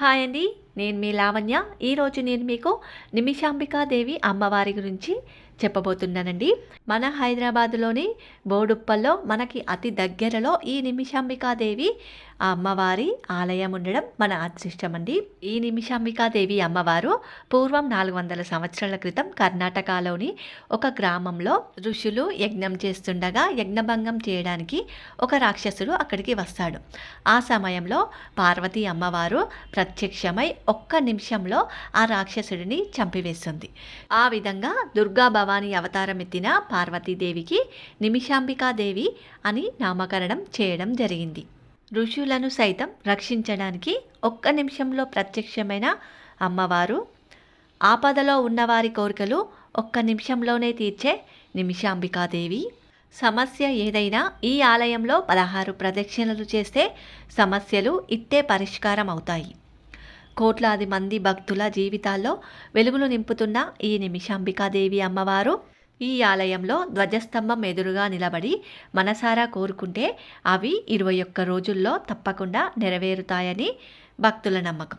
Hi అండి. నేను మీ లావణ్య. ఈరోజు నేను మీకు నిమిషాంబికాదేవి అమ్మవారి గురించి చెప్పబోతున్నానండి. మన హైదరాబాదులోని బోడుప్పల్లో మనకి అతి దగ్గరలో ఈ నిమిషాంబికాదేవి ఆ అమ్మవారి ఆలయం ఉండడం మన అదృష్టం అండి ఈ నిమిషాంబికాదేవి అమ్మవారు పూర్వం నాలుగు వందల సంవత్సరాల క్రితం కర్ణాటకలోని ఒక గ్రామంలో ఋషులు యజ్ఞం చేస్తుండగా యజ్ఞభంగం చేయడానికి ఒక రాక్షసుడు అక్కడికి వస్తాడు. ఆ సమయంలో పార్వతీ అమ్మవారు ప్రత్యక్షమై ఒక్క నిమిషంలో ఆ రాక్షసుడిని చంపివేస్తుంది. ఆ విధంగా దుర్గాభవ భవాని అవతారం ఎత్తిన పార్వతీదేవికి నిమిషాంబికాదేవి అని నామకరణం చేయడం జరిగింది. ఋషులను సైతం రక్షించడానికి ఒక్క నిమిషంలో ప్రత్యక్షమైన అమ్మవారు ఆపదలో ఉన్నవారి కోరికలు ఒక్క నిమిషంలోనే తీర్చే నిమిషాంబికాదేవి. సమస్య ఏదైనా ఈ ఆలయంలో పదహారు ప్రదక్షిణలు చేస్తే సమస్యలు ఇట్టే పరిష్కారం అవుతాయి కోట్లాది మంది భక్తుల జీవితాల్లో వెలుగులు నింపుతున్న ఈ నిమిషాంబికాదేవి అమ్మవారు ఈ ఆలయంలో ధ్వజస్తంభం ఎదురుగా నిలబడి మనసారా కోరుకుంటే అవి ఇరవై ఒక్క రోజుల్లో తప్పకుండా నెరవేరుతాయని భక్తుల నమ్మకం.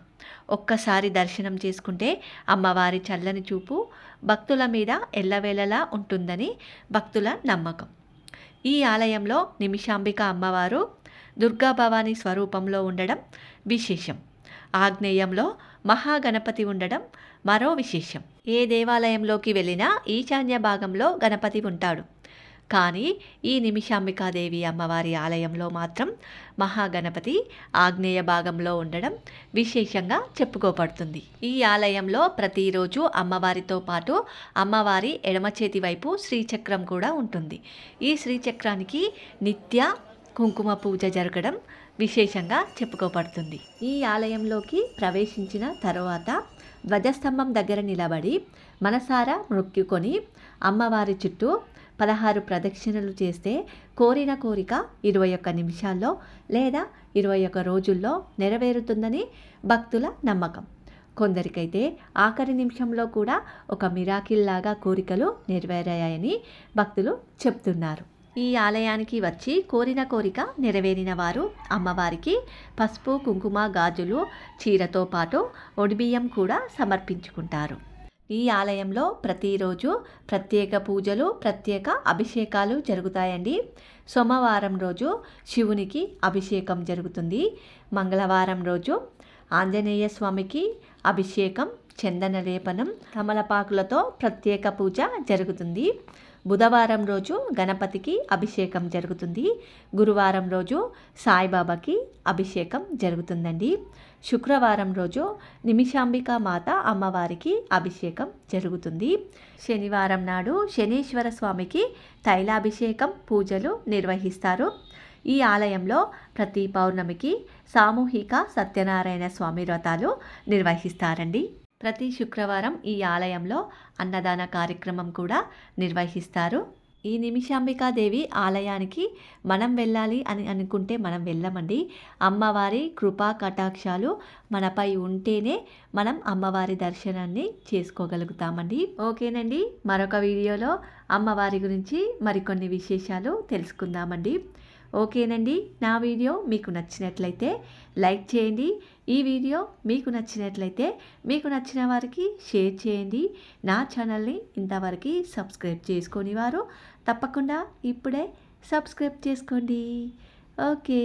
ఒక్కసారి దర్శనం చేసుకుంటే అమ్మవారి చల్లని చూపు భక్తుల మీద ఎల్లవేళలా ఉంటుందని భక్తుల నమ్మకం. ఈ ఆలయంలో నిమిషాంబిక అమ్మవారు దుర్గా భవానీ స్వరూపంలో ఉండడం విశేషం. ఆగ్నేయంలో మహాగణపతి ఉండడం మరో విశేషం. ఏ దేవాలయంలోకి వెళ్ళినా ఈశాన్య భాగంలో గణపతి ఉంటాడు. కానీ ఈ నిమిషాంబికాదేవి అమ్మవారి ఆలయంలో మాత్రం మహాగణపతి ఆగ్నేయ భాగంలో ఉండడం విశేషంగా చెప్పుకోబడుతుంది. ఈ ఆలయంలో ప్రతిరోజు అమ్మవారితో పాటు అమ్మవారి ఎడమ చేతి వైపు శ్రీచక్రం కూడా ఉంటుంది. ఈ శ్రీచక్రానికి నిత్య కుంకుమ పూజ జరగడం విశేషంగా చెప్పుకోబడుతుంది. ఈ ఆలయంలోకి ప్రవేశించిన తరువాత ధ్వజస్తంభం దగ్గర నిలబడి మనసారా మొక్కుకొని అమ్మవారి చుట్టూ పదహారు ప్రదక్షిణలు చేస్తే కోరిన కోరిక ఇరవై ఒక్క నిమిషాల్లో లేదా ఇరవై ఒక్క రోజుల్లో నెరవేరుతుందని భక్తుల నమ్మకం. కొందరికైతే ఆఖరి నిమిషంలో కూడా ఒక మిరాకిల్లాగా కోరికలు నెరవేరాయని భక్తులు చెప్తున్నారు. ఈ ఆలయానికి వచ్చి కోరిన కోరిక నెరవేరిన వారు అమ్మవారికి పసుపు కుంకుమ గాజులు చీరతో పాటు ఒడిబియ్యం కూడా సమర్పించుకుంటారు. ఈ ఆలయంలో ప్రతిరోజు ప్రత్యేక పూజలు ప్రత్యేక అభిషేకాలు జరుగుతాయండి. సోమవారం రోజు శివునికి అభిషేకం జరుగుతుంది. మంగళవారం రోజు ఆంజనేయ స్వామికి అభిషేకం చందన లేపనం తమలపాకులతో ప్రత్యేక పూజ జరుగుతుంది. బుధవారం రోజు గణపతికి అభిషేకం జరుగుతుంది. గురువారం రోజు సాయిబాబాకి అభిషేకం జరుగుతుందండి. శుక్రవారం రోజు నిమిషాంబిక మాత అమ్మవారికి అభిషేకం జరుగుతుంది. శనివారం నాడు శనీశ్వర స్వామికి తైలాభిషేకం పూజలు నిర్వహిస్తారు. ఈ ఆలయంలో ప్రతి పౌర్ణమికి సామూహిక సత్యనారాయణ స్వామి వ్రతాలు నిర్వహిస్తారండి. ప్రతి శుక్రవారం ఈ ఆలయంలో అన్నదాన కార్యక్రమం కూడా నిర్వహిస్తారు. ఈ నిమిషాంబికాదేవి ఆలయానికి మనం వెళ్ళాలి అని అనుకుంటే మనం వెళ్ళమండి. అమ్మవారి కృపా కటాక్షాలు మనపై ఉంటేనే మనం అమ్మవారి దర్శనాన్ని చేసుకోగలుగుతామండి. ఓకేనండి. మరొక వీడియోలో అమ్మవారి గురించి మరికొన్ని విశేషాలు తెలుసుకుందామండి. ఓకేనండి. నా వీడియో మీకు నచ్చినట్లయితే లైక్ చేయండి. ఈ వీడియో మీకు నచ్చినట్లయితే మీకు నచ్చిన వారికి షేర్ చేయండి. నా ఛానల్ని ఇంతవరకు సబ్స్క్రైబ్ చేసుకొని వారు తప్పకుండా ఇప్పుడే సబ్స్క్రైబ్ చేసుకోండి. ఓకే.